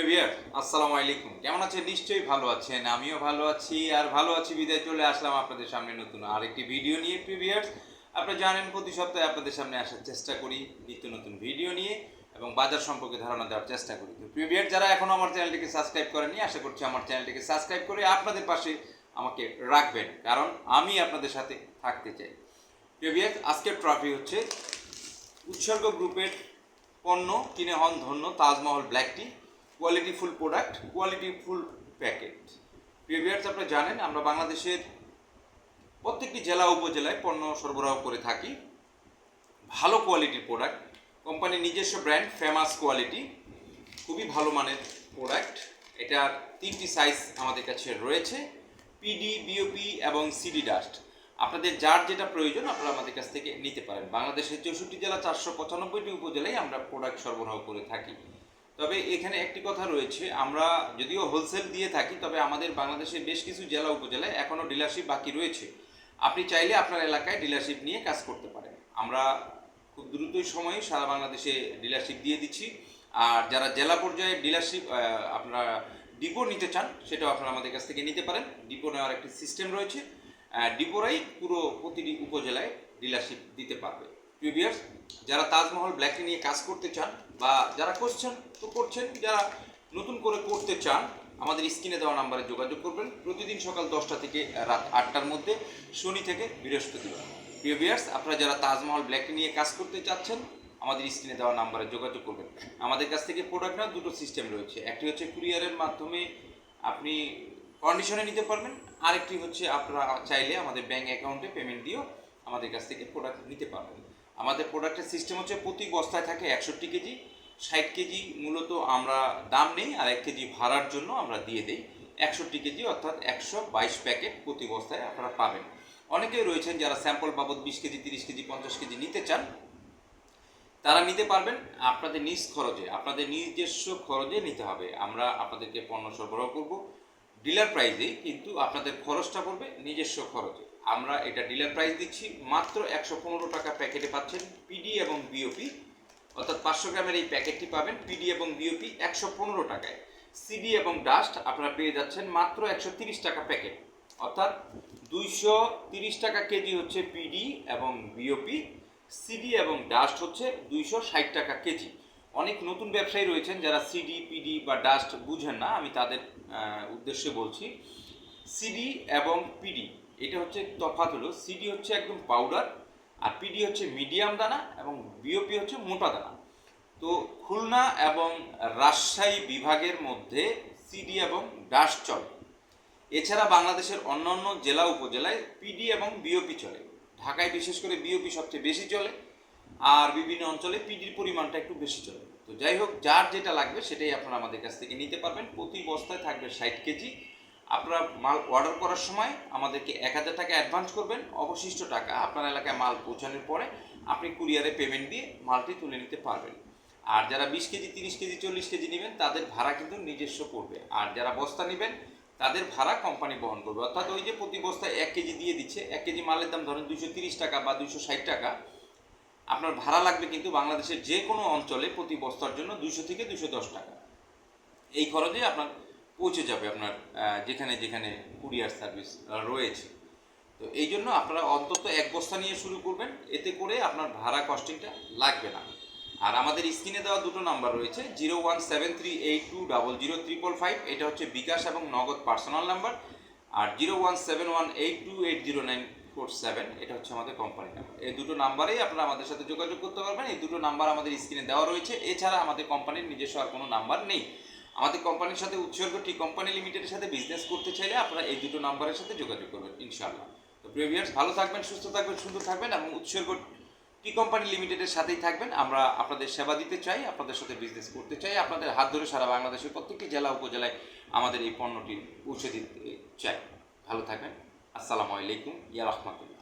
প্রিভিয়ার আসসালামু আলাইকুম। কেমন আছেন? নিশ্চয়ই ভালো আছেন। আমিও ভালো আছি আর ভালো আছি। বিদায় চলে আসলাম আপনাদের সামনে নতুন আরেকটি ভিডিও নিয়ে। প্রিভিয়ার আপনারা জানেন, প্রতি সপ্তাহে আপনাদের সামনে আসার চেষ্টা করি, নিত্য নতুন ভিডিও নিয়ে এবং বাজার সম্পর্কে ধারণা দেওয়ার চেষ্টা করি। তো প্রিভিয়ার যারা এখনও আমার চ্যানেলটিকে সাবস্ক্রাইব করেনি আশা করছি আমার চ্যানেলটিকে সাবস্ক্রাইব করে আপনাদের পাশে আমাকে রাখবেন, কারণ আমি আপনাদের সাথে থাকতে চাই। প্রিভিয়ার আজকের ট্রফি হচ্ছে উৎসর্গ গ্রুপের পণ্য, কিনে হন ধন্য Taj Mahal black tea quality full product quality full packet প্রিভিয়ার্স আপনারা জানেন, আমরা বাংলাদেশের প্রত্যেকটি জেলা উপজেলায় পণ্য সরবরাহ করে থাকি। ভালো কোয়ালিটির প্রোডাক্ট কোম্পানির নিজস্ব ব্র্যান্ড ফেমাস কোয়ালিটি খুবই ভালো মানের প্রোডাক্ট এটার তিনটি সাইজ আমাদের কাছে রয়েছে পিডি বিওপি এবং সিডি ডাস্ট আপনাদের যার যেটা প্রয়োজন, আপনারা আমাদের কাছ থেকে নিতে পারেন। বাংলাদেশের চৌষট্টি জেলা, চারশো পঁচানব্বইটি উপজেলায় আমরা প্রোডাক্ট সরবরাহ করে থাকি। তবে এখানে একটি কথা রয়েছে, আমরা যদিও হোলসেল দিয়ে থাকি, তবে আমাদের বাংলাদেশের বেশ কিছু জেলা উপজেলায় এখনও ডিলারশিপ বাকি রয়েছে। আপনি চাইলে আপনার এলাকায় ডিলারশিপ নিয়ে কাজ করতে পারেন। আমরা খুব দ্রুতই সময়ে সারা বাংলাদেশে ডিলারশিপ দিয়ে দিচ্ছি। আর যারা জেলা পর্যায়ে ডিলারশিপ আপনারা ডিপো নিতে চান, সেটাও আপনারা আমাদের কাছ থেকে নিতে পারেন। ডিপো নেওয়ার একটি সিস্টেম রয়েছে। ডিপোরাই পুরো প্রতিটি উপজেলায় ডিলারশিপ দিতে পারবে। প্রিভিয়ার্স যারা তাজমহল ব্ল্যাকটি নিয়ে কাজ করতে চান বা যারা করছেন, তো করছেন, যারা নতুন করে করতে চান, আমাদের স্ক্রিনে দেওয়া নাম্বারে যোগাযোগ করবেন। প্রতিদিন সকাল দশটা থেকে রাত আটটার মধ্যে, শনি থেকে বৃহস্পতিবার। প্রিয় ভিউয়ার্স আপনারা যারা তাজমহল ব্ল্যাকটি নিয়ে কাজ করতে চাচ্ছেন, আমাদের স্ক্রিনে দেওয়া নাম্বারে যোগাযোগ করবেন। আমাদের কাছ থেকে প্রোডাক্ট নেওয়ার দুটো সিস্টেম রয়েছে। একটি হচ্ছে কুরিয়ারের মাধ্যমে আপনি কন্ডিশনে নিতে পারবেন, আরেকটি হচ্ছে আপনারা চাইলে আমাদের ব্যাঙ্ক অ্যাকাউন্টে পেমেন্ট দিয়েও আমাদের কাছ থেকে প্রোডাক্ট নিতে পারবেন। আমাদের প্রোডাক্টের সিস্টেম হচ্ছে প্রতি বস্তায় থাকে একষট্টি কেজি, ষাট কেজি মূলত আমরা দাম নেই আর এক কেজি ভাড়ার জন্য আমরা দিয়ে দিই। একষট্টি কেজি অর্থাৎ একশো বাইশ প্যাকেট প্রতি বস্তায় আপনারা পাবেন। অনেকেই রয়েছেন যারা স্যাম্পল বাবদ বিশ কেজি, তিরিশ কেজি, পঞ্চাশ কেজি নিতে চান, তারা নিতে পারবেন আপনাদের নিজ খরচে। আপনাদের নিজস্ব খরচে নিতে হবে। আমরা আপনাদেরকে পণ্য সরবরাহ করব। ডিলার প্রাইসেই কিন্তু আপনাদের খরচটা পড়বে নিজস্ব খরচে। আমরা এটা ডিলার প্রাইস দিচ্ছি, মাত্র একশো পনেরো টাকা প্যাকেটে পাচ্ছেন পিডি এবং বিওপি অর্থাৎ পাঁচশো গ্রামের এই প্যাকেটটি পাবেন পিডি এবং বিওপি একশো পনেরো টাকায়। সিডি এবং ডাস্ট আপনারা পেয়ে যাচ্ছেন মাত্র একশো তিরিশ টাকা প্যাকেট অর্থাৎ দুইশো তিরিশ টাকা কেজি হচ্ছে পিডি এবং বিওপি সিডি এবং ডাস্ট হচ্ছে দুইশো ষাট টাকা কেজি। অনেক নতুন ব্যবসায়ী রয়েছেন যারা সিডি পিডি বা ডাস্ট বুঝেন না, আমি তাদের উদ্দেশ্যে বলছি। সিডি এবং পিডি এটা হচ্ছে তফাৎ হলো সিডি হচ্ছে একদম পাউডার আর পিডি হচ্ছে মিডিয়াম দানা এবং বিওপি হচ্ছে মোটা দানা। তো খুলনা এবং রাজশাহী বিভাগের মধ্যে সিডি এবং ডাস্ট চলে। এছাড়া বাংলাদেশের অন্যান্য জেলা উপজেলায় পিডি এবং বিওপি চলে। ঢাকায় বিশেষ করে বিওপি সবচেয়ে বেশি চলে। আর বিভিন্ন অঞ্চলে পিডির পরিমাণটা একটু বেশি চলে। তো যাই হোক, যার যেটা লাগবে সেটাই আপনারা আমাদের কাছ থেকে নিতে পারবেন। প্রতি বস্তায় থাকবে ষাট কেজি। আপনারা মাল অর্ডার করার সময় আমাদেরকে এক হাজার টাকা অ্যাডভান্স করবেন, অবশিষ্ট টাকা আপনার এলাকায় মাল পৌঁছানোর পরে আপনি কুরিয়ারে পেমেন্ট দিয়ে মালটি তুলে নিতে পারবেন। আর যারা বিশ কেজি, তিরিশ কেজি, চল্লিশ কেজি নেবেন, তাদের ভাড়া কিন্তু নিজস্ব পড়বে। আর যারা বস্তা নেবেন, তাদের ভাড়া কোম্পানি বহন করবে। অর্থাৎ ওই যে প্রতি বস্তায় এক কেজি দিয়ে দিচ্ছে, এক কেজি মালের দাম ধরেন দুশো তিরিশ টাকা বা দুশো ষাট টাকা আপনার ভাড়া লাগবে কিন্তু বাংলাদেশের যে কোনো অঞ্চলে প্রতি বস্তার জন্য দুশো থেকে দুশো দশ টাকা। এই খরচে আপনার পৌঁছে যাবে আপনার যেখানে যেখানে কুরিয়ার সার্ভিস রয়েছে। তো এই জন্য আপনারা অন্তত এক বস্তা নিয়ে শুরু করবেন। এতে করে আপনার ভাড়া কস্টিংটা লাগবে না। আর আমাদের স্ক্রিনে দেওয়া দুটো নাম্বার রয়েছে, zero one seven three eight two double zero triple five. এটা হচ্ছে বিকাশ এবং নগদ পার্সোনাল নাম্বার। আর zero one seven one eight two eight zero nine four seven এটা হচ্ছে আমাদের কোম্পানি নাম্বার এই দুটো নাম্বারেই আপনারা আমাদের সাথে যোগাযোগ করতে পারবেন। এই দুটো নাম্বার আমাদের স্ক্রিনে দেওয়া রয়েছে। এছাড়া আমাদের কোম্পানির নিজস্ব আর কোনো নাম্বার নেই। আমাদের কোম্পানির সাথে উৎসর্গ টি কোম্পানি লিমিটেডের সাথে বিজনেস করতে চাইলে আপনারা এই দুটো নাম্বারের সাথে যোগাযোগ করবেন, ইনশাআল্লাহ। তো প্রিভিয়ার্স ভালো থাকবেন, সুস্থ থাকবেন, সুন্দর থাকবেন এবং উৎসর্গ টি কোম্পানি লিমিটেডের সাথেই থাকবেন। আমরা আপনাদের সেবা দিতে চাই, আপনাদের সাথে বিজনেস করতে চাই। আপনাদের হাত ধরে সারা বাংলাদেশের প্রত্যেকটি জেলা, উপজেলায় আমাদের এই পণ্যটি পৌঁছে দিতে চাই। ভালো থাকবেন। আসসালামু আলাইকুম ইয়া রহমতুল্লাহ।